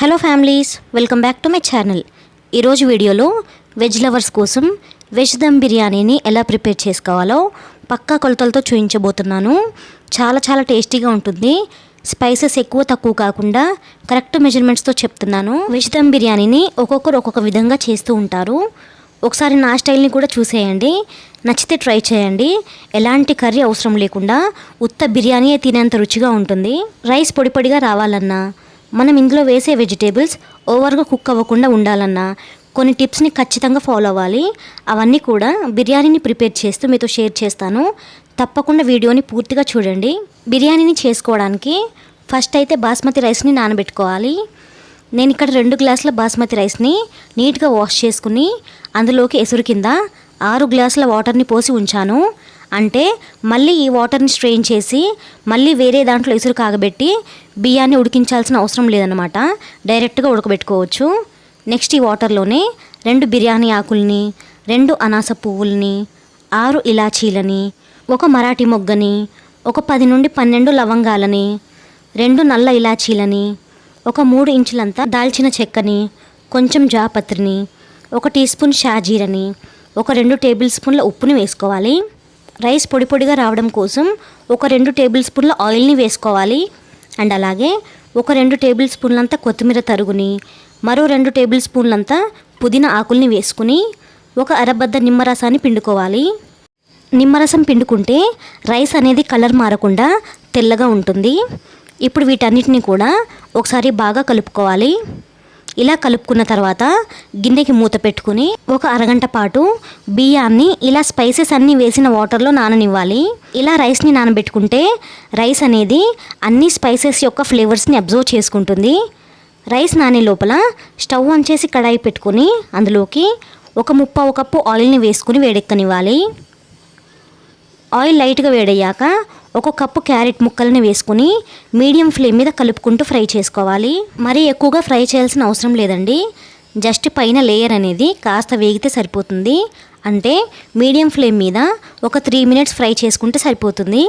Hello families welcome back to my channel ఈరోజు వీడియోలో veg lovers కోసం వెజ్ దమ్ బిర్యానీని ఎలా ప్రిపేర్ చేసుకోవాలో పక్కా కొలతలతో చూపించబోతున్నాను. చాలా చాలా టేస్టీగా ఉంటుంది. స్పైసెస్ ఎక్కువ తక్కువ కాకుండా కరెక్ట్ మెజర్మెంట్స్తో చెప్తున్నాను. వెజ్ దమ్ బిర్యానీని ఒక్కొక్కరు ఒక్కొక్క విధంగా చేస్తూ ఉంటారు. ఒకసారి నా స్టైల్ని కూడా చూసేయండి. నచ్చితే ట్రై చేయండి. ఎలాంటి కర్రీ అవసరం లేకుండా ఉత్త బిర్యానీ తినేంత రుచిగా ఉంటుంది. రైస్ పొడి పొడిగా రావాలన్నా మనం ఇందులో వేసే వెజిటేబుల్స్ ఓవర్గా కుక్ అవ్వకుండా ఉండాలన్నా కొన్ని టిప్స్ని ఖచ్చితంగా ఫాలో అవ్వాలి. అవన్నీ కూడా బిర్యానీని ప్రిపేర్ చేస్తూ మీతో షేర్ చేస్తాను. తప్పకుండా వీడియోని పూర్తిగా చూడండి. బిర్యానీని చేసుకోవడానికి ఫస్ట్ అయితే బాస్మతి రైస్ని నానబెట్టుకోవాలి. నేను ఇక్కడ రెండు గ్లాసుల బాస్మతి రైస్ని నీట్గా వాష్ చేసుకుని అందులోకి ఎసురు కింద ఆరు గ్లాసుల వాటర్ని పోసి ఉంచాను. అంటే మళ్ళీ ఈ వాటర్ని స్ట్రెయిన్ చేసి మళ్ళీ వేరే దాంట్లో ఎసురు కాగబెట్టి బియ్యాన్ని ఉడికించాల్సిన అవసరం లేదనమాట డైరెక్ట్గా ఉడకబెట్టుకోవచ్చు. నెక్స్ట్ ఈ వాటర్లోనే రెండు బిర్యానీ ఆకుల్ని రెండు అనాస పువ్వుల్ని ఆరు ఇలాచీలని ఒక మరాఠీ మొగ్గని ఒక పది నుండి పన్నెండు లవంగాలని రెండు నల్ల ఇలాచీలని ఒక మూడు ఇంచులంతా దాల్చిన చెక్కని కొంచెం జాపత్రిని ఒక టీ స్పూన్ షాజీరని ఒక రెండు టేబుల్ స్పూన్ల ఉప్పుని వేసుకోవాలి. రైస్ పొడి పొడిగా రావడం కోసం ఒక రెండు టేబుల్ స్పూన్ల ఆయిల్ని వేసుకోవాలి. అండ్ అలాగే ఒక రెండు టేబుల్ స్పూన్లంతా కొత్తిమీర తరుగుని మరో రెండు టేబుల్ స్పూన్లంతా పుదీనా ఆకుల్ని వేసుకుని ఒక అరబద్ద నిమ్మరసాన్ని పిండుకోవాలి. నిమ్మరసం పిండుకుంటే రైస్ అనేది కలర్ మారకుండా తెల్లగా ఉంటుంది. ఇప్పుడు వీటన్నిటిని కూడా ఒకసారి బాగా కలుపుకోవాలి. ఇలా కలుపుకున్న తర్వాత గిన్నెకి మూత పెట్టుకుని ఒక అరగంట పాటు బియ్యాన్ని ఇలా స్పైసెస్ అన్నీ వేసిన వాటర్లో నాననివ్వాలి. ఇలా రైస్ని నానబెట్టుకుంటే రైస్ అనేది అన్ని స్పైసెస్ యొక్క ఫ్లేవర్స్ని అబ్జర్వ్ చేసుకుంటుంది. రైస్ నానే లోపల స్టవ్ ఆన్ చేసి కడాయి పెట్టుకొని అందులోకి ఒక ముప్పావు కప్పు ఆయిల్ని వేసుకుని వేడెక్కనివ్వాలి. ఆయిల్ లైట్గా వేడయ్యాక ఒక కప్పు క్యారెట్ ముక్కల్ని వేసుకుని మీడియం ఫ్లేమ్ మీద కలుపుకుంటూ ఫ్రై చేసుకోవాలి. మరీ ఎక్కువగా ఫ్రై చేయాల్సిన అవసరం లేదండి. జస్ట్ పైన లేయర్ అనేది కాస్త వేగితే సరిపోతుంది. అంటే మీడియం ఫ్లేమ్ మీద ఒక త్రీ మినిట్స్ ఫ్రై చేసుకుంటే సరిపోతుంది.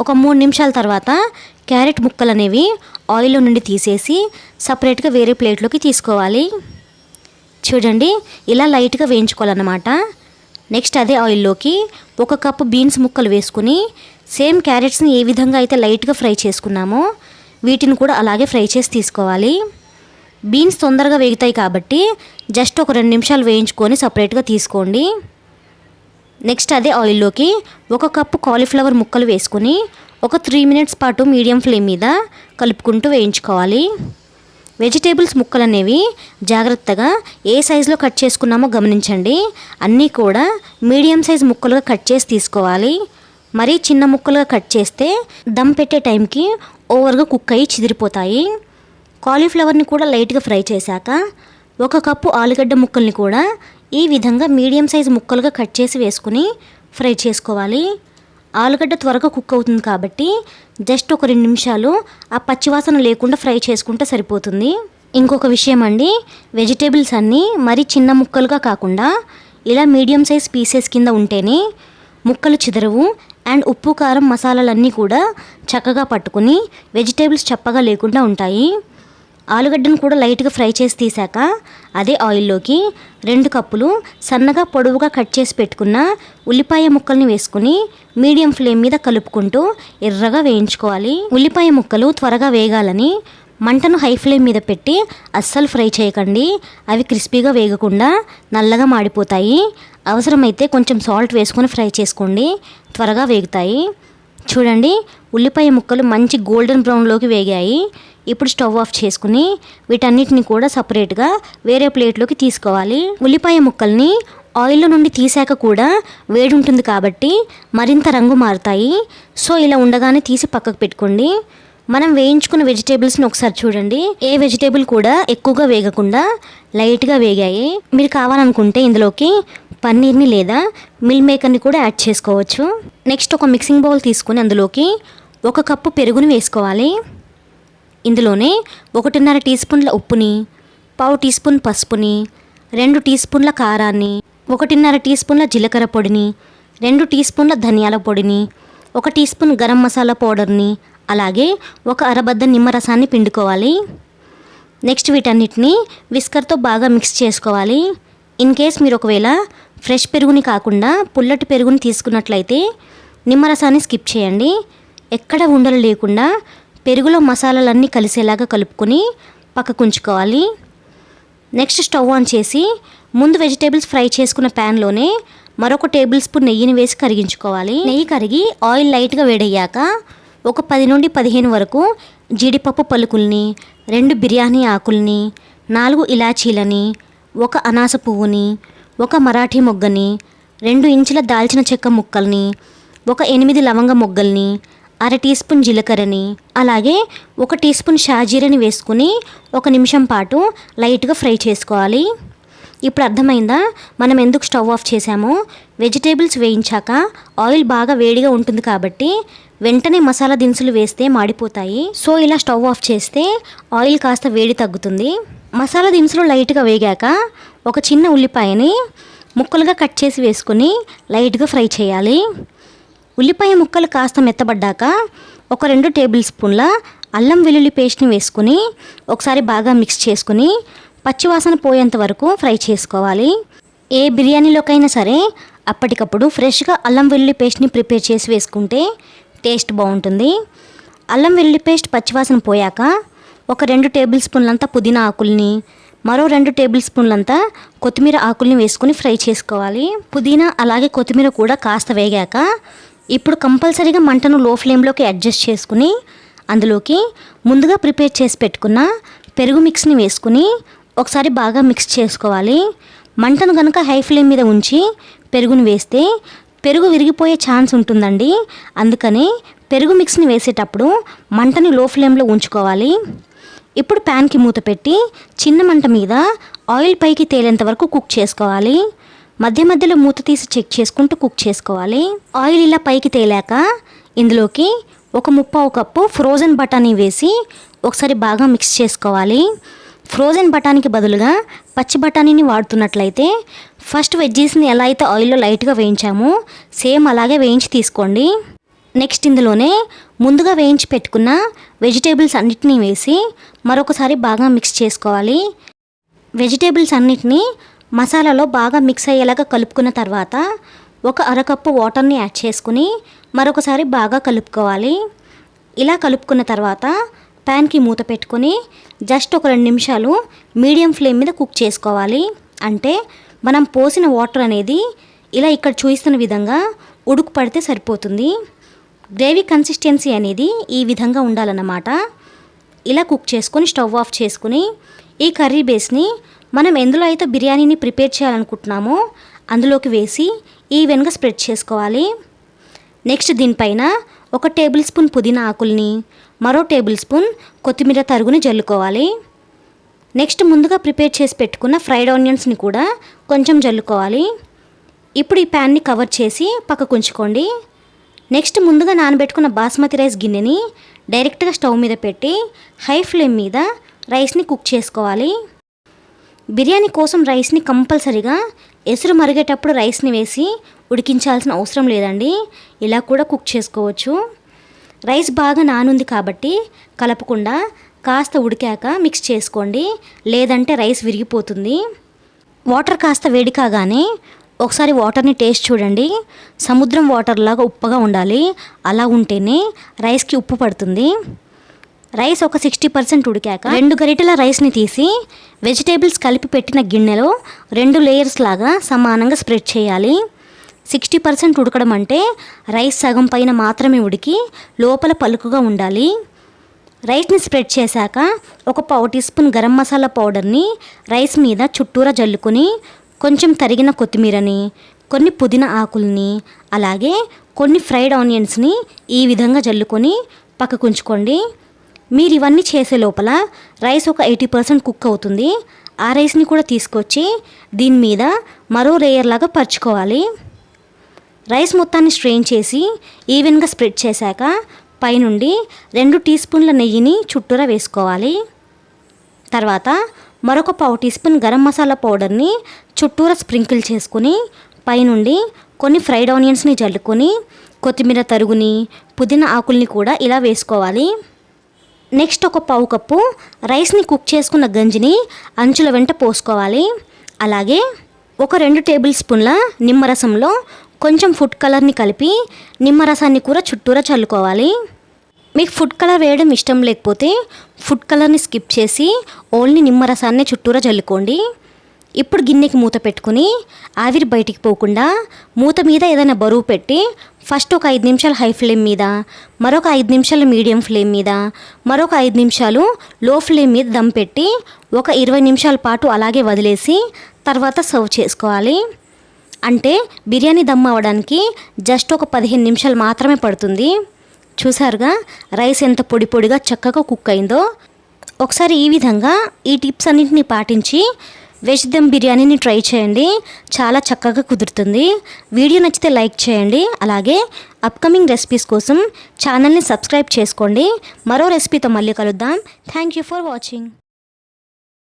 ఒక మూడు నిమిషాల తర్వాత క్యారెట్ ముక్కలు అనేవి ఆయిల్లో నుండి తీసేసి సపరేట్గా వేరే ప్లేట్లోకి తీసుకోవాలి. చూడండి ఇలా లైట్గా వేయించుకోవాలన్నమాట. నెక్స్ట్ అదే ఆయిల్లోకి ఒక కప్పు బీన్స్ ముక్కలు వేసుకుని సేమ్ క్యారెట్స్ని ఏ విధంగా అయితే లైట్గా ఫ్రై చేసుకున్నామో వీటిని కూడా అలాగే ఫ్రై చేసి తీసుకోవాలి. బీన్స్ తొందరగా వేగుతాయి కాబట్టి జస్ట్ ఒక రెండు నిమిషాలు వేయించుకొని సపరేట్గా తీసుకోండి. నెక్స్ట్ అదే ఆయిల్లోకి ఒక కప్పు కాలీఫ్లవర్ ముక్కలు వేసుకుని ఒక త్రీ మినిట్స్ పాటు మీడియం ఫ్లేమ్ మీద కలుపుకుంటూ వేయించుకోవాలి. వెజిటేబుల్స్ ముక్కలు అనేవి జాగ్రత్తగా ఏ సైజులో కట్ చేసుకున్నామో గమనించండి. అన్నీ కూడా మీడియం సైజ్ ముక్కలుగా కట్ చేసి తీసుకోవాలి. మరీ చిన్న ముక్కలుగా కట్ చేస్తే దమ్ పెట్టే టైంకి ఓవర్గా కుక్ అయ్యి చిదిరిపోతాయి. కాలీఫ్లవర్ని కూడా లైట్గా ఫ్రై చేశాక ఒక కప్పు ఆలుగడ్డ ముక్కల్ని కూడా ఈ విధంగా మీడియం సైజ్ ముక్కలుగా కట్ చేసి వేసుకుని ఫ్రై చేసుకోవాలి. ఆలుగడ్డ త్వరగా కుక్ అవుతుంది కాబట్టి జస్ట్ ఒక రెండు నిమిషాలు ఆ పచ్చివాసన లేకుండా ఫ్రై చేసుకుంటే సరిపోతుంది. ఇంకొక విషయం అండి వెజిటేబుల్స్ అన్నీ మరీ చిన్న ముక్కలుగా కాకుండా ఇలా మీడియం సైజ్ పీసెస్ కింద ఉంటేనే ముక్కలు చిదరవు అండ్ ఉప్పు కారం మసాలాలన్నీ కూడా చక్కగా పట్టుకుని వెజిటేబుల్స్ చప్పగా లేకుండా ఉంటాయి. ఆలుగడ్డను కూడా లైట్గా ఫ్రై చేసి తీసాక అదే ఆయిల్లోకి రెండు కప్పులు సన్నగా పొడవుగా కట్ చేసి పెట్టుకున్న ఉల్లిపాయ ముక్కల్ని వేసుకుని మీడియం ఫ్లేమ్ మీద కలుపుకుంటూ ఎర్రగా వేయించుకోవాలి. ఉల్లిపాయ ముక్కలు త్వరగా వేగాలని మంటను హై ఫ్లేమ్ మీద పెట్టి అస్సలు ఫ్రై చేయకండి. అవి క్రిస్పీగా వేగకుండా నల్లగా మాడిపోతాయి. అవసరమైతే కొంచెం సాల్ట్ వేసుకొని ఫ్రై చేసుకోండి. త్వరగా వేగుతాయి. చూడండి ఉల్లిపాయ ముక్కలు మంచి గోల్డెన్ బ్రౌన్లోకి వేగాయి. ఇప్పుడు స్టవ్ ఆఫ్ చేసుకుని వీటన్నిటిని కూడా సపరేట్గా వేరే ప్లేట్లోకి తీసుకోవాలి. ఉల్లిపాయ ముక్కల్ని ఆయిల్లో నుండి తీసాక కూడా వేడి ఉంటుంది కాబట్టి మరింత రంగు మారుతాయి. సో ఇలా ఉండగానే తీసి పక్కకు పెట్టుకోండి. మనం వేయించుకున్న వెజిటేబుల్స్ని ఒకసారి చూడండి. ఏ వెజిటేబుల్ కూడా ఎక్కువగా వేగకుండా లైట్గా వేగాయి. మీరు కావాలనుకుంటే ఇందులోకి పన్నీర్ని లేదా మిల్ మేకర్ని కూడా యాడ్ చేసుకోవచ్చు. నెక్స్ట్ ఒక మిక్సింగ్ బౌల్ తీసుకొని అందులోకి ఒక కప్పు పెరుగుని వేసుకోవాలి. ఇందులోనే ఒకటిన్నర టీ స్పూన్ల ఉప్పుని పావు టీ స్పూన్ పసుపుని రెండు టీ స్పూన్ల కారాన్ని ఒకటిన్నర టీ స్పూన్ల జీలకర్ర పొడిని రెండు టీ స్పూన్ల ధనియాల పొడిని ఒక టీ స్పూన్ గరం మసాలా పౌడర్ని అలాగే ఒక అరబద్ద నిమ్మరసాన్ని పిండుకోవాలి. నెక్స్ట్ వీటన్నిటిని విస్కర్తో బాగా మిక్స్ చేసుకోవాలి. ఇన్ కేస్ మీరు ఒకవేళ ఫ్రెష్ పెరుగుని కాకుండా పుల్లటి పెరుగుని తీసుకున్నట్లయితే నిమ్మరసాన్ని స్కిప్ చేయండి. ఎక్కడ ఉండలు లేకుండా పెరుగులో మసాలాలన్నీ కలిసేలాగా కలుపుకొని పక్కకుంచుకోవాలి నెక్స్ట్ స్టవ్ ఆన్ చేసి ముందు వెజిటేబుల్స్ ఫ్రై చేసుకున్న ప్యాన్లోనే మరొక టేబుల్ స్పూన్ నెయ్యిని వేసి కరిగించుకోవాలి. నెయ్యి కరిగి ఆయిల్ లైట్గా వేడయ్యాక ఒక పది నుండి పదిహేను వరకు జీడిపప్పు పలుకుల్ని రెండు బిర్యానీ ఆకుల్ని నాలుగు ఇలాచీలని ఒక అనాస పువ్వుని ఒక మరాఠీ మొగ్గని రెండు ఇంచుల దాల్చిన చెక్క ముక్కల్ని ఒక ఎనిమిది లవంగ మొగ్గల్ని అర టీ స్పూన్ జీలకర్రని అలాగే ఒక టీ స్పూన్ షాజీరని వేసుకుని ఒక నిమిషం పాటు లైట్గా ఫ్రై చేసుకోవాలి. ఇప్పుడు అర్థమైందా? మనం ఎందుకు స్టవ్ ఆఫ్ చేసామో వెజిటేబుల్స్ వేయించాక ఆయిల్ బాగా వేడిగా ఉంటుంది కాబట్టి వెంటనే మసాలా దినుసులు వేస్తే మాడిపోతాయి. సో ఇలా స్టవ్ ఆఫ్ చేస్తే ఆయిల్ కాస్త వేడి తగ్గుతుంది. మసాలా దినుసులు లైట్గా వేగాక ఒక చిన్న ఉల్లిపాయని ముక్కలుగా కట్ చేసి వేసుకొని లైట్గా ఫ్రై చేయాలి. ఉల్లిపాయ ముక్కలు కాస్త మెత్తబడ్డాక ఒక రెండు టేబుల్ స్పూన్ల అల్లం వెల్లుల్లి పేస్ట్ని వేసుకుని ఒకసారి బాగా మిక్స్ చేసుకుని పచ్చివాసన పోయేంత వరకు ఫ్రై చేసుకోవాలి. ఏ బిర్యానీలోకైనా సరే అప్పటికప్పుడు ఫ్రెష్గా అల్లం వెల్లుల్లి పేస్ట్ని ప్రిపేర్ చేసి వేసుకుంటే టేస్ట్ బాగుంటుంది. అల్లం వెల్లుల్లి పేస్ట్ పచ్చివాసన పోయాక ఒక రెండు టేబుల్ స్పూన్లంతా పుదీనా ఆకుల్ని మరో రెండు టేబుల్ స్పూన్లంతా కొత్తిమీర ఆకుల్ని వేసుకుని ఫ్రై చేసుకోవాలి. పుదీనా అలాగే కొత్తిమీర కూడా కాస్త వేగాక ఇప్పుడు కంపల్సరీగా మంటను లో ఫ్లేమ్లోకి అడ్జస్ట్ చేసుకుని అందులోకి ముందుగా ప్రిపేర్ చేసి పెట్టుకున్న పెరుగు మిక్స్ని వేసుకుని ఒకసారి బాగా మిక్స్ చేసుకోవాలి. మంటను కనుక హై ఫ్లేమ్ మీద ఉంచి పెరుగుని వేస్తే పెరుగు విరిగిపోయే ఛాన్స్ ఉంటుందండి. అందుకని పెరుగు మిక్స్ని వేసేటప్పుడు మంటని లో ఫ్లేమ్లో ఉంచుకోవాలి. ఇప్పుడు ప్యాన్కి మూత పెట్టి చిన్న మంట మీద ఆయిల్ పైకి తేలేంత వరకు కుక్ చేసుకోవాలి. మధ్య మధ్యలో మూత తీసి చెక్ చేసుకుంటూ కుక్ చేసుకోవాలి. ఆయిల్ ఇలా పైకి తేలాక ఇందులోకి ఒక ముప్పావు కప్పు ఫ్రోజన్ బఠానీ వేసి ఒకసారి బాగా మిక్స్ చేసుకోవాలి. ఫ్రోజన్ బఠానీకి బదులుగా పచ్చి బఠానీని వాడుతున్నట్లయితే ఫస్ట్ వెజ్జీస్ని ఎలా అయితే ఆయిల్లో లైట్గా వేయించామో సేమ్ అలాగే వేయించి తీసుకోండి. నెక్స్ట్ ఇందులోనే ముందుగా వేయించి పెట్టుకున్న వెజిటేబుల్స్ అన్నిటినీ వేసి మరొకసారి బాగా మిక్స్ చేసుకోవాలి. వెజిటేబుల్స్ అన్నిటినీ మసాలాలో బాగా మిక్స్ అయ్యేలాగా కలుపుకున్న తర్వాత ఒక అరకప్పు వాటర్ని యాడ్ చేసుకుని మరొకసారి బాగా కలుపుకోవాలి. ఇలా కలుపుకున్న తర్వాత ప్యాన్కి మూత పెట్టుకొని జస్ట్ ఒక రెండు నిమిషాలు మీడియం ఫ్లేమ్ మీద కుక్ చేసుకోవాలి. అంటే మనం పోసిన వాటర్ అనేది ఇలా ఇక్కడ చూపిస్తున్న విధంగా ఉడుకు పడితే సరిపోతుంది. గ్రేవీ కన్సిస్టెన్సీ అనేది ఈ విధంగా ఉండాలన్నమాట. ఇలా కుక్ చేసుకొని స్టవ్ ఆఫ్ చేసుకుని ఈ కర్రీ బేస్ని మనం ఎందులో అయితే బిర్యానీని ప్రిపేర్ చేయాలనుకుంటున్నామో అందులోకి వేసి ఈవెన్గా స్ప్రెడ్ చేసుకోవాలి. నెక్స్ట్ దీనిపైన ఒక టేబుల్ స్పూన్ పుదీనా ఆకుల్ని మరో టేబుల్ స్పూన్ కొత్తిమీర తరుగుని జల్లుకోవాలి. నెక్స్ట్ ముందుగా ప్రిపేర్ చేసి పెట్టుకున్న ఫ్రైడ్ ఆనియన్స్ని కూడా కొంచెం జల్లుకోవాలి. ఇప్పుడు ఈ ప్యాన్ని కవర్ చేసి పక్కకు ఉంచుకోండి. నెక్స్ట్ ముందుగా నానబెట్టుకున్న బాస్మతి రైస్ గిన్నెని డైరెక్ట్గా స్టవ్ మీద పెట్టి హై ఫ్లేమ్ మీద రైస్ని కుక్ చేసుకోవాలి. బిర్యానీ కోసం రైస్ని కంపల్సరీగా ఎసురు మరిగేటప్పుడు రైస్ని వేసి ఉడికించాల్సిన అవసరం లేదండి. ఇలా కూడా కుక్ చేసుకోవచ్చు. రైస్ బాగా నానుంది కాబట్టి కలపకుండా కాస్త ఉడికాక మిక్స్ చేసుకోండి. లేదంటే రైస్ విరిగిపోతుంది. వాటర్ కాస్త వేడి కాగానే ఒకసారి వాటర్ని టేస్ట్ చూడండి. సముద్రం వాటర్ లాగా ఉప్పగా ఉండాలి. అలా ఉంటేనే రైస్కి ఉప్పు పడుతుంది. రైస్ ఒక సిక్స్టీ పర్సెంట్ ఉడికాక రెండు గరిటెల రైస్ని తీసి వెజిటేబుల్స్ కలిపి పెట్టిన గిన్నెలో రెండు లేయర్స్ లాగా సమానంగా స్ప్రెడ్ చేయాలి. సిక్స్టీ పర్సెంట్ ఉడకడం అంటే రైస్ సగం పైన మాత్రమే ఉడికి లోపల పలుకుగా ఉండాలి. రైస్ని స్ప్రెడ్ చేశాక ఒక పావు టీ స్పూన్ గరం మసాలా పౌడర్ని రైస్ మీద చుట్టూరా జల్లుకొని కొంచెం తరిగిన కొత్తిమీరని కొన్ని పుదీనా ఆకుల్ని అలాగే కొన్ని ఫ్రైడ్ ఆనియన్స్ని ఈ విధంగా జల్లుకొని పక్కకు ఉంచుకోండి మీరు ఇవన్నీ చేసే లోపల రైస్ ఒక ఎయిటీ పర్సెంట్ కుక్ అవుతుంది. ఆ రైస్ని కూడా తీసుకొచ్చి దీని మీద మరో లేయర్ లాగా పరుచుకోవాలి. రైస్ మొత్తాన్ని స్ట్రెయిన్ చేసి ఈవెన్గా స్ప్రెడ్ చేశాక పైనుండి రెండు టీ స్పూన్ల నెయ్యిని చుట్టూరా వేసుకోవాలి. తర్వాత మరొక పావు టీ స్పూన్ గరం మసాలా పౌడర్ని చుట్టూరా స్ప్రింకిల్ చేసుకుని పైనుండి కొన్ని ఫ్రైడ్ ఆనియన్స్ని జల్లుకొని కొత్తిమీర తరుగుని పుదీనా ఆకుల్ని కూడా ఇలా వేసుకోవాలి. నెక్స్ట్ ఒక పావు కప్పు రైస్ని కుక్ చేసుకున్న గంజిని అంచుల వెంట పోసుకోవాలి. అలాగే ఒక రెండు టేబుల్ స్పూన్ల నిమ్మరసంలో కొంచెం ఫుడ్ కలర్ని కలిపి నిమ్మరసాన్ని కూడా చుట్టూరా చల్లుకోవాలి. మీకు ఫుడ్ కలర్ వేయడం ఇష్టం లేకపోతే ఫుడ్ కలర్ని స్కిప్ చేసి ఓన్లీ నిమ్మరసాన్ని చుట్టూరా చల్లుకోండి ఇప్పుడు గిన్నెకి మూత పెట్టుకుని ఆవిరి బయటికి పోకుండా మూత మీద ఏదైనా బరువు పెట్టి ఫస్ట్ ఒక ఐదు నిమిషాలు హై ఫ్లేమ్ మీద మరొక ఐదు నిమిషాలు మీడియం ఫ్లేమ్ మీద మరొక ఐదు నిమిషాలు లో ఫ్లేమ్ మీద దమ్ పెట్టి ఒక ఇరవై నిమిషాల పాటు అలాగే వదిలేసి తర్వాత సర్వ్ చేసుకోవాలి. అంటే బిర్యానీ దమ్ అవ్వడానికి జస్ట్ ఒక పదిహేను నిమిషాలు మాత్రమే పడుతుంది. చూసారుగా? రైస్ ఎంత పొడి పొడిగా చక్కగా కుక్ అయిందో. ఒకసారి ఈ విధంగా ఈ టిప్స్ అన్నింటినీ పాటించి వెజ్ దమ్ బిర్యానీని ట్రై చేయండి. చాలా చక్కగా కుదురుతుంది. వీడియో నచ్చితే లైక్ చేయండి. అలాగే అప్కమింగ్ రెసిపీస్ కోసం ఛానల్ని సబ్స్క్రైబ్ చేసుకోండి. మరో రెసిపీతో మళ్ళీ కలుద్దాం. Thank you for watching